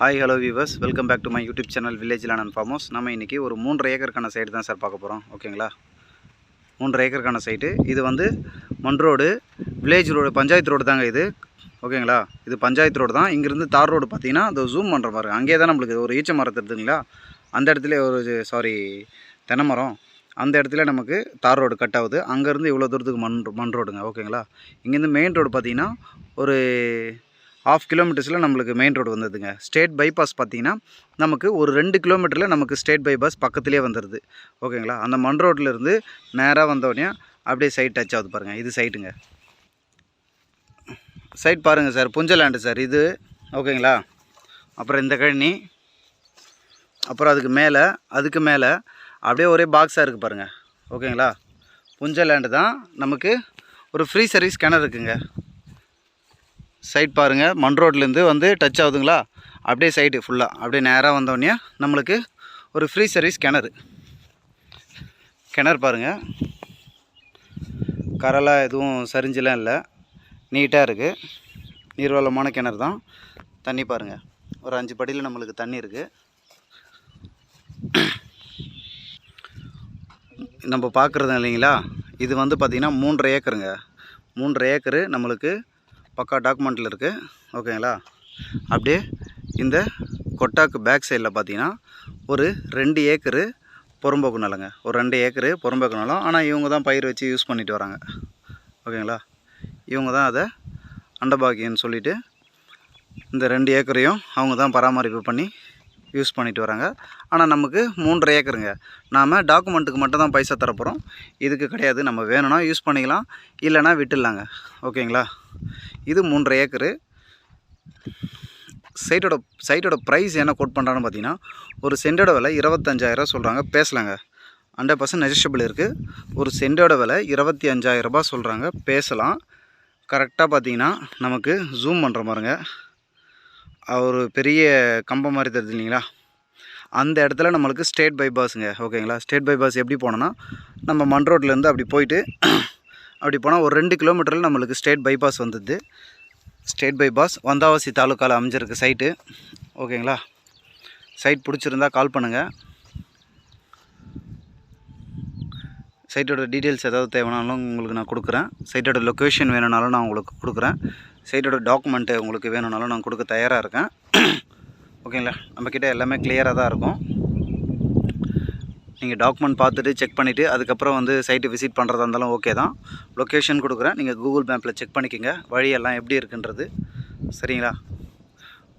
Hi hello viewers welcome back to my YouTube channel village land and farms நம்ம இன்றைக்கி ஒரு மூன்றரை ஏக்கருக்கான side தான் சார் பார்க்க போகிறோம் ஓகேங்களா மூன்றரை ஏக்கருக்கான சைட்டு இது வந்து மண் road village road panchayat road தாங்க இது. ஓகேங்களா இது பஞ்சாயத்து ரோடு தான். இங்கேருந்து தார் ரோடு பார்த்தீங்கன்னா அது ஜூம் பண்ணுற பாருங்க அங்கேயே தான் நம்மளுக்கு ஒரு ஈச்ச மரம் தெரியுதுங்களா? அந்த இடத்துல ஒரு சாரி தென்னை மரம். அந்த இடத்துல நமக்கு தார் ரோடு கட் ஆகுது. அங்கேருந்து இவ்வளோ தூரத்துக்கு மண் மண் ரோடுங்க. ஓகேங்களா இங்கேருந்து மெயின் ரோடு பார்த்தீங்கன்னா ஒரு ஆஃப் கிலோமீட்டர்ஸில் நம்மளுக்கு மெயின் ரோடு வந்ததுங்க. ஸ்டேட் பைபாஸ் பார்த்தீங்கன்னா நமக்கு ஒரு ரெண்டு கிலோமீட்டரில் நமக்கு ஸ்டேட் பைபாஸ் பக்கத்துலேயே வந்துடுது ஓகேங்களா? அந்த மண் ரோட்லேருந்து நேராக வந்தோடனே அப்படியே சைட் டச் ஆகுது பாருங்கள் இது சைட்டுங்க சைட் பாருங்கள் சார் புஞ்சலாண்டு சார் இது ஓகேங்களா? அப்புறம் இந்த கழனி. அப்புறம் அதுக்கு மேலே அதுக்கு மேலே அப்படியே ஒரே பாக்ஸாக இருக்குது பாருங்கள் ஓகேங்களா? புஞ்ச லேண்டு தான் நமக்கு ஒரு ஃப்ரீ சர்வீஸ் கிணறு இருக்குங்க. சைட் பாருங்கள் மண் ரோட்லேருந்து வந்து டச் ஆகுதுங்களா? அப்படியே சைடு ஃபுல்லாக அப்படியே நேராக வந்தோடனே நம்மளுக்கு ஒரு ஃப்ரீ சர்வீஸ் கிணறு. கிணறு பாருங்கள் கரெல்லாம் எதுவும் சரிஞ்செலாம் இல்லை. நீட்டாக இருக்குது நீர்வளமான கிணறு தான். தண்ணி பாருங்கள் ஒரு அஞ்சு படியில் நம்மளுக்கு தண்ணி இருக்குது நம்ம பார்க்குறது இல்லைங்களா? இது வந்து பார்த்திங்கன்னா மூன்றரை ஏக்கருங்க. மூன்றரை ஏக்கரு நம்மளுக்கு பக்கா டாக்குமெண்ட்டில் இருக்குது ஓகேங்களா அப்படியே இந்த கொட்டாக்கு பேக் சைடில் பார்த்தீங்கன்னா ஒரு ரெண்டு ஏக்கரு புறம்போக்கு நிலங்க. ஒரு ரெண்டு ஏக்கரு புறம்போக்கு நிலம். ஆனால் இவங்க தான் பயிர் வச்சு யூஸ் பண்ணிட்டு வராங்க. ஓகேங்களா இவங்க தான் அதை அண்டபாகியன்னு சொல்லிவிட்டு இந்த ரெண்டு ஏக்கரையும் அவங்க தான் பராமரிப்பு பண்ணி யூஸ் பண்ணிட்டு வராங்க. ஆனால் நமக்கு மூன்றரை ஏக்கருங்க. நாம் டாக்குமெண்ட்டுக்கு மட்டும் தான் பைசா தரப்போகிறோம் இதுக்கு கிடையாது. நம்ம வேணும்னா யூஸ் பண்ணிக்கலாம். இல்லைன்னா விட்டுடலாங்க. ஓகேங்களா? இது மூன்றரை ஏக்கரு. சைட்டோட சைட்டோட ப்ரைஸ் என்ன கோட் பண்ணுறான்னு பார்த்தீங்கன்னா ஒரு சென்டோட விலை இருபத்தஞ்சாயிரம் சொல்கிறாங்க பேசலாங்க. ஹண்ட்ரட் பர்சன்ட் நெஜிஷபிள் இருக்குது ஒரு சென்டோட விலை இருபத்தி அஞ்சாயிரரூபா சொல்கிறாங்க பேசலாம். கரெக்டாக பார்த்தீங்கன்னா நமக்கு ஜூம் பண்ணுற மாதிரிங்க. ஒரு பெரிய கம்பம் மாதிரி தருது இல்லைங்களா? அந்த இடத்துல நம்மளுக்கு ஸ்டேட் பைபாஸுங்க ஓகேங்களா? ஸ்டேட் பைபாஸ் எப்படி போனோன்னா நம்ம மண் ரோட்லேருந்து அப்படி போயிட்டு அப்படி போனால் ஒரு ரெண்டு கிலோமீட்டரில் நம்மளுக்கு ஸ்டேட் பைபாஸ் வந்தது. ஸ்டேட் பைபாஸ் வந்தாவாசி தாலுக்காவில் அமைஞ்சிருக்கு சைட்டு ஓகேங்களா? சைட் பிடிச்சிருந்தா கால் பண்ணுங்கள் சைட்டோட டீட்டெயில்ஸ் ஏதாவது தேவைனாலும் உங்களுக்கு நான் கொடுக்குறேன். சைட்டோட லொக்கேஷன் வேணும்னாலும் நான் உங்களுக்கு கொடுக்குறேன். சைட்டோட டாக்குமெண்ட்டு உங்களுக்கு வேணும்னாலும் நான் கொடுக்க தயாராக இருக்கேன். ஓகேங்களா நம்மக்கிட்ட எல்லாமே கிளியராக தான் இருக்கும். நீங்கள் டாக்குமெண்ட் பார்த்துட்டு செக் பண்ணிவிட்டு அதுக்கப்புறம் வந்து சைட்டு விசிட் பண்ணுறதா இருந்தாலும் ஓகே தான். லொக்கேஷன் கொடுக்குறேன். நீங்கள் கூகுள் மேப்பில் செக் பண்ணிக்கோங்க. வழியெல்லாம் எப்படி இருக்குன்றது. சரிங்களா?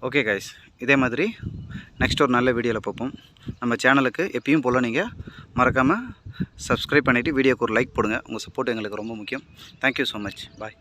ஓகே கைஸ் இதே மாதிரி நெக்ஸ்ட் ஒரு நல்ல வீடியோவில் பார்ப்போம். நம்ம சேனலுக்கு எப்பயும் போல் நீங்கள் மறக்காமல் சப்ஸ்கிரைப் பண்ணிவிட்டு வீடியோக்கு ஒரு லைக் போடுங்க. உங்கள் சப்போர்ட் எங்களுக்கு ரொம்ப முக்கியம். Thank you so much bye